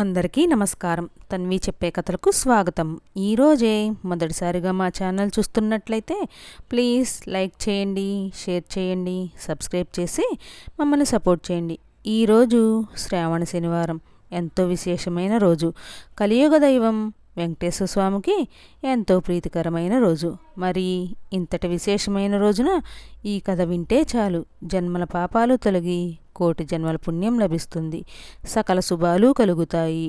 అందరికీ నమస్కారం. తన్వి చెప్పే కథలకు స్వాగతం. ఈరోజే మొదటిసారిగా మా ఛానల్ చూస్తున్నట్లయితే ప్లీజ్ లైక్ చేయండి షేర్ చేయండి సబ్స్క్రైబ్ చేసి మమ్మల్ని సపోర్ట్ చేయండి. ఈరోజు శ్రావణ శనివారం. ఎంతో విశేషమైన రోజు. కలియుగ దైవం వెంకటేశ్వర స్వామికి ఎంతో ప్రీతికరమైన రోజు. మరి ఇంతటి విశేషమైన రోజున ఈ కథ వింటే చాలు. జన్మల పాపాలు తొలగి కోటి జన్మల పుణ్యం లభిస్తుంది. సకల శుభాలు కలుగుతాయి.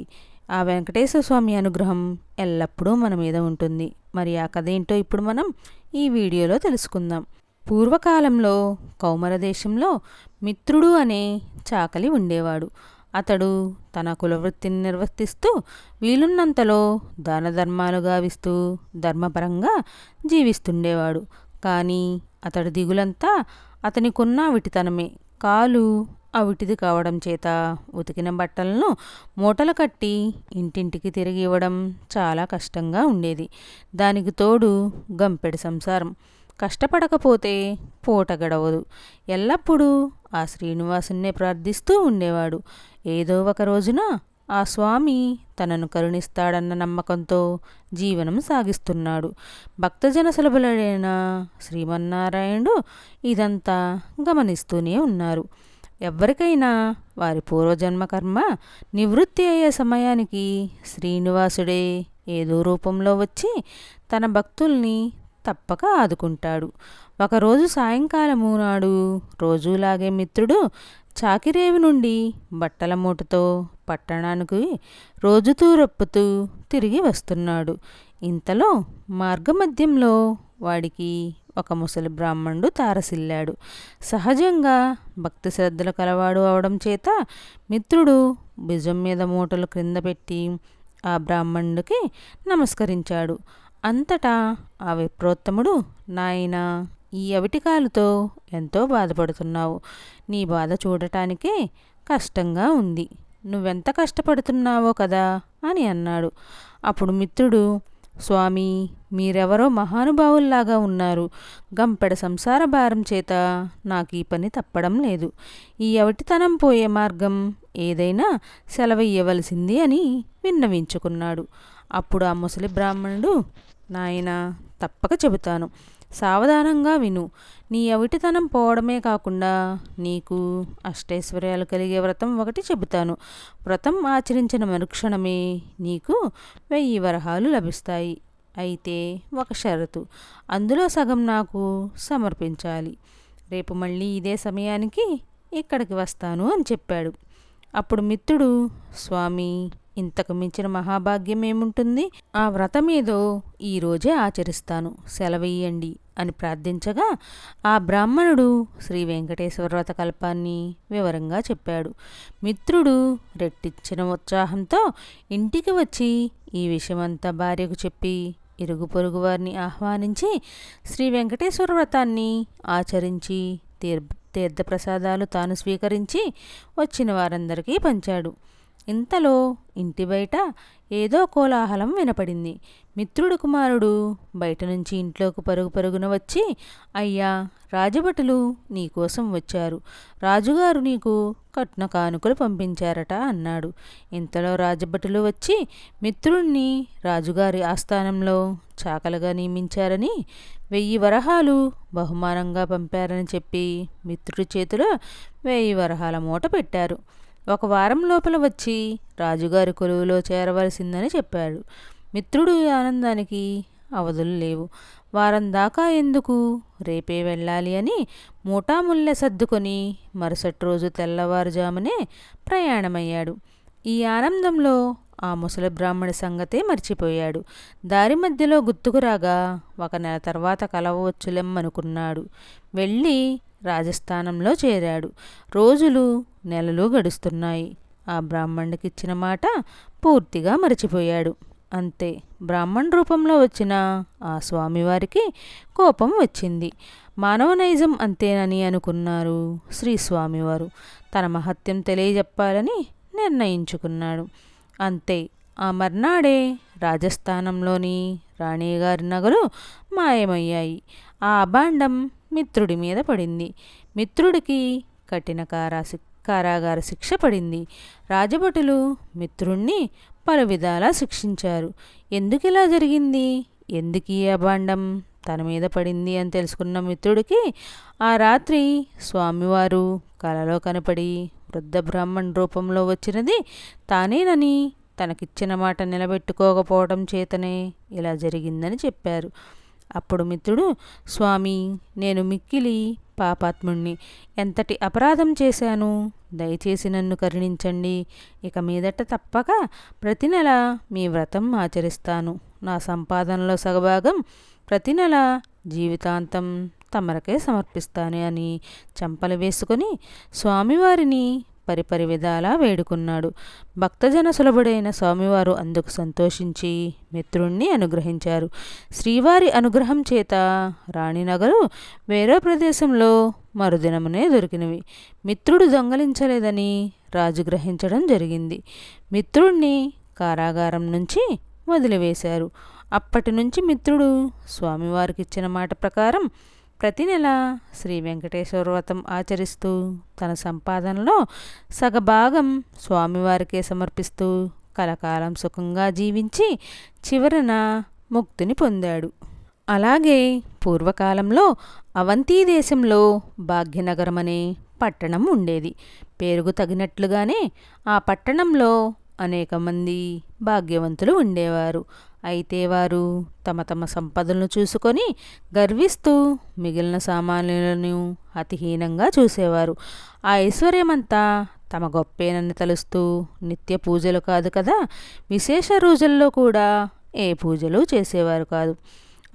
ఆ వెంకటేశ్వర స్వామి అనుగ్రహం ఎల్లప్పుడూ మన మీద ఉంటుంది. మరి ఆ కథ ఏంటో ఇప్పుడు మనం ఈ వీడియోలో తెలుసుకుందాం. పూర్వకాలంలో కౌమర దేశంలో మిత్రుడు అనే చాకలి ఉండేవాడు. అతడు తన కులవృత్తిని నిర్వర్తిస్తూ వీలున్నంతలో దాన ధర్మాలు గావిస్తూ ధర్మపరంగా జీవిస్తుండేవాడు. కానీ అతడి దిగులంతా అతనికున్న విటితనమే. కాలు అవిటిది కావడం చేత ఉతికిన బట్టలను మూటలు కట్టి ఇంటింటికి తిరిగి ఇవ్వడం చాలా కష్టంగా ఉండేది. దానికి తోడు గంపెడి సంసారం. కష్టపడకపోతే పూట గడవదు. ఎల్లప్పుడూ ఆ శ్రీనివాసున్నే ప్రార్థిస్తూ ఉండేవాడు. ఏదో ఒక రోజున ఆ స్వామి తనను కరుణిస్తాడన్న నమ్మకంతో జీవనం సాగిస్తున్నాడు. భక్తజన సులభులైన శ్రీమన్నారాయణుడు ఇదంతా గమనిస్తూనే ఉన్నారు. ఎవరికైనా వారి పూర్వజన్మ కర్మ నివృత్తి అయ్యే సమయానికి శ్రీనివాసుడే ఏదో రూపంలో వచ్చి తన భక్తుల్ని తప్పక ఆదుకుంటాడు. ఒకరోజు సాయంకాలము నాడు రోజులాగే మిత్రుడు చాకిరేవి నుండి బట్టల మూటతో పట్టణానికి రోజుతూ రప్పుతూ తిరిగి వస్తున్నాడు. ఇంతలో మార్గమధ్యంలో వాడికి ఒక ముసలి బ్రాహ్మణుడు తారసిల్లాడు. సహజంగా భక్తి శ్రద్ధలు కలవాడు అవడం చేత మిత్రుడు భుజం మీద మూటలు క్రింద పెట్టి ఆ బ్రాహ్మణుడికి నమస్కరించాడు. అంతటా ఆ విప్రోత్తముడు నాయన ఈ అవిటికాలతో ఎంతో బాధపడుతున్నావు. నీ బాధ చూడటానికే కష్టంగా ఉంది. నువ్వెంత కష్టపడుతున్నావో కదా అని అన్నాడు. అప్పుడు మిత్రుడు స్వామి మీరెవరో మహానుభావుల్లాగా ఉన్నారు. గంపెడ సంసార భారం చేత నాకు ఈ పని తప్పడం లేదు. ఈ అవిటితనం పోయే మార్గం ఏదైనా సెలవయ్యవలసింది అని విన్నవించుకున్నాడు. అప్పుడు ఆ ముసలి బ్రాహ్మణుడు నాయన తప్పక చెబుతాను. సావధానంగా విను. నీ అవిటితనం పోవడమే కాకుండా నీకు అష్టైశ్వర్యాలు కలిగే వ్రతం ఒకటి చెబుతాను. వ్రతం ఆచరించిన మరుక్షణమే నీకు వెయ్యి వరహాలు లభిస్తాయి. అయితే ఒక షరతు. అందులో సగం నాకు సమర్పించాలి. రేపు మళ్ళీ ఇదే సమయానికి ఇక్కడికి వస్తాను అని చెప్పాడు. అప్పుడు మిత్రుడు స్వామి ఇంతకు మించిన మహాభాగ్యం ఏముంటుంది? ఆ వ్రతమేదో ఈరోజే ఆచరిస్తాను. సెలవెయ్యండి అని ప్రార్థించగా ఆ బ్రాహ్మణుడు శ్రీ వెంకటేశ్వర వ్రత కల్పాన్ని వివరంగా చెప్పాడు. మిత్రుడు రెట్టించిన ఉత్సాహంతో ఇంటికి వచ్చి ఈ విషయమంతా భార్యకు చెప్పి ఇరుగు పొరుగు వారిని ఆహ్వానించి శ్రీ వెంకటేశ్వర వ్రతాన్ని ఆచరించి తీర్ తీర్థప్రసాదాలు తాను స్వీకరించి వచ్చిన వారందరికీ పంచాడు. ఇంతలో ఇంటి బయట ఏదో కోలాహలం వినపడింది. మిత్రుడు కుమారుడు బయట నుంచి ఇంట్లోకి పరుగు పరుగున వచ్చి అయ్యా రాజభటులు నీకోసం వచ్చారు. రాజుగారు నీకు కట్న కానుకలు పంపించారట అన్నాడు. ఇంతలో రాజభటులు వచ్చి మిత్రుణ్ణి రాజుగారి ఆస్థానంలో చాకలుగా నియమించారని వెయ్యి వరహాలు బహుమానంగా పంపారని చెప్పి మిత్రుడి చేతిలో వెయ్యి వరహాల మూట పెట్టారు. ఒక వారం లోపల వచ్చి రాజుగారి కొలువులో చేరవలసిందని చెప్పాడు. మిత్రుడు ఆనందానికి అవధులు లేవు. వారం దాకా ఎందుకు? రేపే వెళ్ళాలి అని మూటాముల్లె సర్దుకొని మరుసటి రోజు తెల్లవారుజామునే ప్రయాణమయ్యాడు. ఈ ఆనందంలో ఆ ముసలి బ్రాహ్మణ సంగతే మర్చిపోయాడు. దారి మధ్యలో గుర్తుకు రాగా ఒక నెల తర్వాత కలవచ్చులెమ్మనుకున్నాడు. వెళ్ళి రాజస్థానంలో చేరాడు. రోజులు నెలలు గడుస్తున్నాయి. ఆ బ్రాహ్మణుడికి ఇచ్చిన మాట పూర్తిగా మరచిపోయాడు. అంతే బ్రాహ్మణ్ రూపంలో వచ్చిన ఆ స్వామివారికి కోపం వచ్చింది. మానవ నైజం అంతేనని అనుకున్నారు శ్రీ స్వామివారు. తన మహత్యం తెలియజెప్పాలని నిర్ణయించుకున్నాడు. అంతే ఆ మర్నాడే రాజస్థానంలోని రాణిగారి నగలు మాయమయ్యాయి. ఆ అభాండం మిత్రుడి మీద పడింది. మిత్రుడికి కఠిన కారా కారాగార శిక్ష పడింది. రాజభటులు మిత్రుణ్ణి పలు విధాలా శిక్షించారు. ఎందుకు ఇలా జరిగింది? ఎందుకు ఈ అభాండం? తన మీద పడింది అని తెలుసుకున్న మిత్రుడికి ఆ రాత్రి స్వామివారు కలలో కనపడి వృద్ధ బ్రాహ్మణ్ రూపంలో వచ్చినది తానేనని తనకిచ్చిన మాట నిలబెట్టుకోకపోవడం చేతనే ఇలా జరిగిందని చెప్పారు. అప్పుడు మిత్రుడు స్వామి నేను మిక్కిలి పాపాత్ముణ్ణి. ఎంతటి అపరాధం చేశాను? దయచేసి నన్ను కరుణించండి. ఇక మీదట తప్పక ప్రతి నెల మీ వ్రతం ఆచరిస్తాను. నా సంపాదనలో సగభాగం ప్రతి నెల జీవితాంతం తమరకే సమర్పిస్తాను అని చంపలు వేసుకొని స్వామివారిని పరిపరి విధాలా వేడుకున్నాడు. భక్తజన సులభుడైన స్వామివారు అందుకు సంతోషించి మిత్రుణ్ణి అనుగ్రహించారు. శ్రీవారి అనుగ్రహం చేత రాణినగరు వేరే ప్రదేశంలో మరుదినమునే దొరికినవి. మిత్రుడు దొంగలించలేదని రాజు గ్రహించడం జరిగింది. మిత్రుణ్ణి కారాగారం నుంచి వదిలివేశారు. అప్పటి నుంచి మిత్రుడు స్వామివారికి ఇచ్చిన మాట ప్రకారం ప్రతి నెల శ్రీ వెంకటేశ్వర వ్రతం ఆచరిస్తూ తన సంపాదనలో సగభాగం స్వామివారికే సమర్పిస్తూ కలకాలం సుఖంగా జీవించి చివరన ముక్తిని పొందాడు. అలాగే పూర్వకాలంలో అవంతీ దేశంలో భాగ్యనగరం అనే పట్టణం ఉండేది. పేరుకు తగినట్లుగానే ఆ పట్టణంలో అనేక మంది భాగ్యవంతులు ఉండేవారు. అయితే వారు తమ తమ సంపదలను చూసుకొని గర్విస్తూ మిగిలిన సామాన్యులను అతిహీనంగా చూసేవారు. ఆ ఐశ్వర్యమంతా తమ గొప్పేనని తలుస్తూ నిత్య పూజలు కాదు కదా విశేష రోజుల్లో కూడా ఏ పూజలు చేసేవారు కాదు.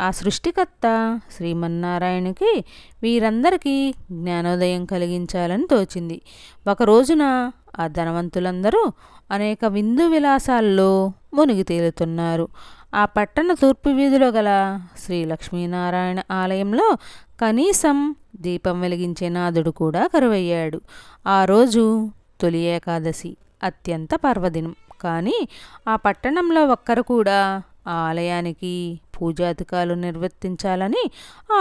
ఆ సృష్టికర్త శ్రీమన్నారాయణకి వీరందరికీ జ్ఞానోదయం కలిగించాలని తోచింది. ఒక రోజున ఆ ధనవంతులందరూ అనేక విందు విలాసాల్లో మునిగి తేలుతున్నారు. ఆ పట్టణ తూర్పు వీధిలో గల శ్రీ లక్ష్మీనారాయణ ఆలయంలో కనీసం దీపం వెలిగించే నాదుడు కూడా కరువయ్యాడు. ఆ రోజు తొలి ఏకాదశి అత్యంత పర్వదినం. కానీ ఆ పట్టణంలో ఒక్కరు కూడా ఆ ఆలయానికి పూజాధికాలు నిర్వర్తించాలని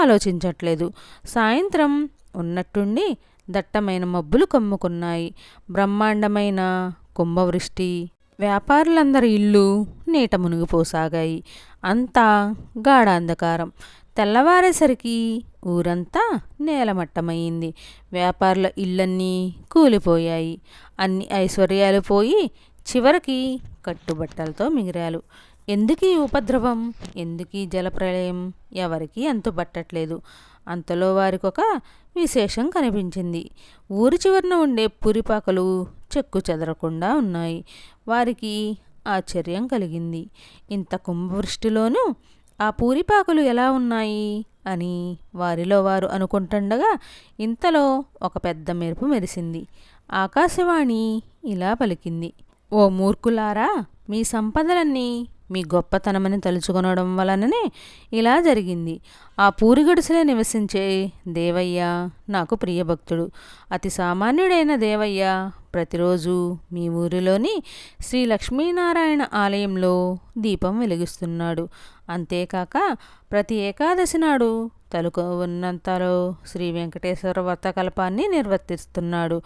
ఆలోచించట్లేదు. సాయంత్రం ఉన్నట్టుండి దట్టమైన మబ్బులు కమ్ముకున్నాయి. బ్రహ్మాండమైన కుంభవృష్టి వ్యాపారులందరి ఇల్లు నీట మునిగిపోసాగాయి. అంతా గాఢాంధకారం. తెల్లవారేసరికి ఊరంతా నేలమట్టమయ్యింది వ్యాపారుల ఇళ్ళన్నీ కూలిపోయాయి. అన్ని ఐశ్వర్యాలు పోయి చివరికి కట్టుబట్టలతో మిగిరాలు. ఎందుకీ ఉపద్రవం? ఎందుకీ జలప్రళయం జలప్రలయం? ఎవరికీ అంతుబట్టట్లేదు. అంతలో వారికొక విశేషం కనిపించింది. ఊరి చివరన ఉండే పురిపాకలు చెక్కు చెదరకుండా ఉన్నాయి. వారికి ఆశ్చర్యం కలిగింది. ఇంత కుంభవృష్టిలోనూ ఆ పూరిపాకులు ఎలా ఉన్నాయి? అని వారిలో వారు అనుకుంటుండగా ఇంతలో ఒక పెద్ద మెరుపు మెరిసింది. ఆకాశవాణి ఇలా పలికింది. ఓ మూర్ఖులారా మీ సంపదలన్నీ మీ గొప్పతనమని తలుచుకొనడం వలననే ఇలా జరిగింది. ఆ పూరిగడుసులే నివసించే దేవయ్య నాకు ప్రియభక్తుడు. అతి సామాన్యుడైన దేవయ్య ప్రతిరోజు మీ ఊరిలోని శ్రీ లక్ష్మీనారాయణ ఆలయంలో దీపం వెలిగిస్తున్నాడు. అంతేకాక ప్రతి ఏకాదశి నాడు తలుకు ఉన్నంతలో శ్రీ వెంకటేశ్వర వ్రతకల్పాన్ని నిర్వర్తిస్తున్నాడు.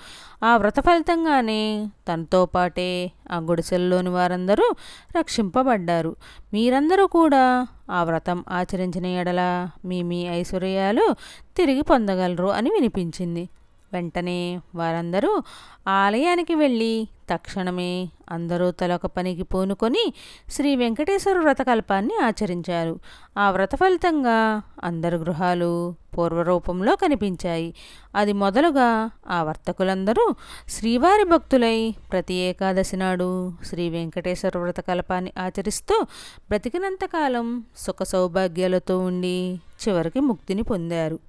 ఆ వ్రత ఫలితంగానే తనతో పాటే ఆ గుడిసెల్లోని వారందరూ రక్షింపబడ్డారు. మీరందరూ కూడా ఆ వ్రతం ఆచరించిన ఎడల మీ మీ ఐశ్వర్యాలు తిరిగి పొందగలరు అని వినిపించింది. వెంటనే వారందరూ ఆలయానికి వెళ్ళి తక్షణమే అందరూ తలొక పనికి పూనుకొని శ్రీ వెంకటేశ్వర వ్రతకల్పాన్ని ఆచరించారు. ఆ వ్రత ఫలితంగా అందరు గృహాలు పూర్వరూపంలో కనిపించాయి. అది మొదలుగా ఆ వర్తకులందరూ శ్రీవారి భక్తులై ప్రతి ఏకాదశి నాడు శ్రీ వెంకటేశ్వర వ్రతకల్పాన్ని ఆచరిస్తూ బ్రతికినంతకాలం సుఖ సౌభాగ్యాలతో ఉండి చివరికి ముక్తిని పొందారు.